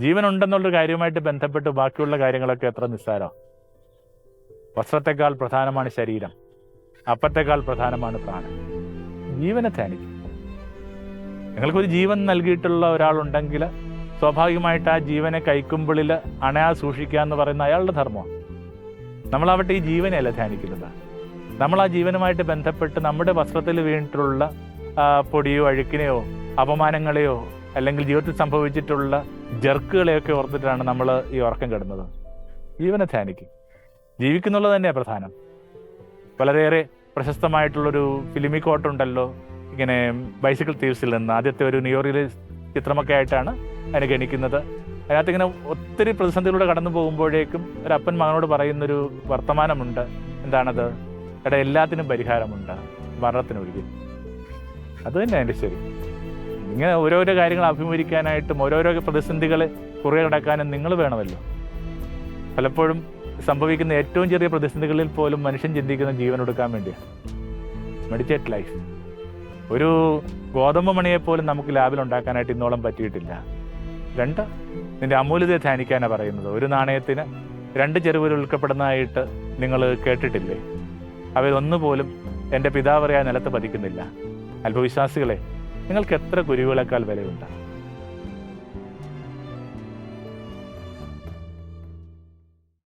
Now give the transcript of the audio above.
ജീവൻ ഉണ്ടെന്നുള്ള കാര്യവുമായിട്ട് ബന്ധപ്പെട്ട് ബാക്കിയുള്ള കാര്യങ്ങളൊക്കെ എത്ര നിസ്സാരം. വസ്ത്രത്തെക്കാൾ പ്രധാനമാണ് ശരീരം. അപ്പത്തെക്കാൾ പ്രധാനമാണ് പ്രാണൻ. ജീവനെ ധ്യാനിക്കും. നിങ്ങൾക്കൊരു ജീവൻ നൽകിയിട്ടുള്ള ഒരാളുണ്ടെങ്കിൽ സ്വാഭാവികമായിട്ട് ആ ജീവനെ കൈക്കുമ്പിളിൽ അണയാ സൂക്ഷിക്കുക എന്ന് പറയുന്ന അയാളുടെ ധർമ്മമാണ്. നമ്മളാവട്ടെ ഈ ജീവനെയല്ല ധ്യാനിക്കുന്നത്? നമ്മൾ ആ ജീവനുമായിട്ട് ബന്ധപ്പെട്ട് നമ്മുടെ വസ്ത്രത്തിൽ വീണിട്ടുള്ള പൊടിയോ അഴുക്കിനെയോ അപമാനങ്ങളെയോ അല്ലെങ്കിൽ ജീവിതത്തിൽ സംഭവിച്ചിട്ടുള്ള ജർക്കുകളെയൊക്കെ ഓർത്തിട്ടാണ് നമ്മൾ ഈ ഉറക്കം കിടന്നത്. ജീവനെ ധ്യാനിക്കും. ജീവിക്കുന്നുള്ളത് തന്നെയാണ് പ്രധാനം. വളരെയേറെ പ്രശസ്തമായിട്ടുള്ളൊരു ഫിലിമി കോട്ടുണ്ടല്ലോ. ഇങ്ങനെ ബൈസിക്കിൾ തീവ്സിൽ നിന്ന് ആദ്യത്തെ ഒരു ന്യൂയോർക്കിലെ ചിത്രമൊക്കെ ആയിട്ടാണ് അതിനെ ഗണിക്കുന്നത്. അതിനകത്ത് ഇങ്ങനെ ഒത്തിരി പ്രതിസന്ധികളിലൂടെ കടന്നു പോകുമ്പോഴേക്കും ഒരു അപ്പൻ മകനോട് പറയുന്നൊരു വർത്തമാനമുണ്ട്. എന്താണത്? എടാ എല്ലാത്തിനും പരിഹാരമുണ്ട്. മരണത്തിനൊഴികെ. അത് തന്നെ അതിന്റെ ശരി. ഇങ്ങനെ ഓരോരോ കാര്യങ്ങൾ അഭിമുഖീകരിക്കാനായിട്ടും ഓരോരോ പ്രതിസന്ധികൾ കുറേ കടക്കാനും നിങ്ങൾ വേണമല്ലോ. പലപ്പോഴും സംഭവിക്കുന്ന ഏറ്റവും ചെറിയ പ്രതിസന്ധികളിൽ പോലും മനുഷ്യൻ ചിന്തിക്കുന്ന ജീവൻ എടുക്കാൻ വേണ്ടിയാണ്. മെഡിറ്റേറ്റ് ലൈഫ് ഒരു ഗോതമ്പ് മണിയെ പോലും നമുക്ക് ലാബിൽ ഉണ്ടാക്കാനായിട്ട് ഇന്നോളം പറ്റിയിട്ടില്ല. രണ്ട് നിന്റെ അമൂല്യതയെ ധ്യാനിക്കാനാണ് പറയുന്നത്. ഒരു നാണയത്തിന് രണ്ട് ചെറുവിൽ ഉൾക്കപ്പെടുന്നതായിട്ട് നിങ്ങൾ കേട്ടിട്ടില്ലേ? അവരൊന്നുപോലും എന്റെ പിതാവറിയായ നിലത്ത് പതിക്കുന്നില്ല. അല്പവിശ്വാസികളെ നിങ്ങൾക്ക് എത്ര കുരുവികളെക്കാൾ വിലയുണ്ട്?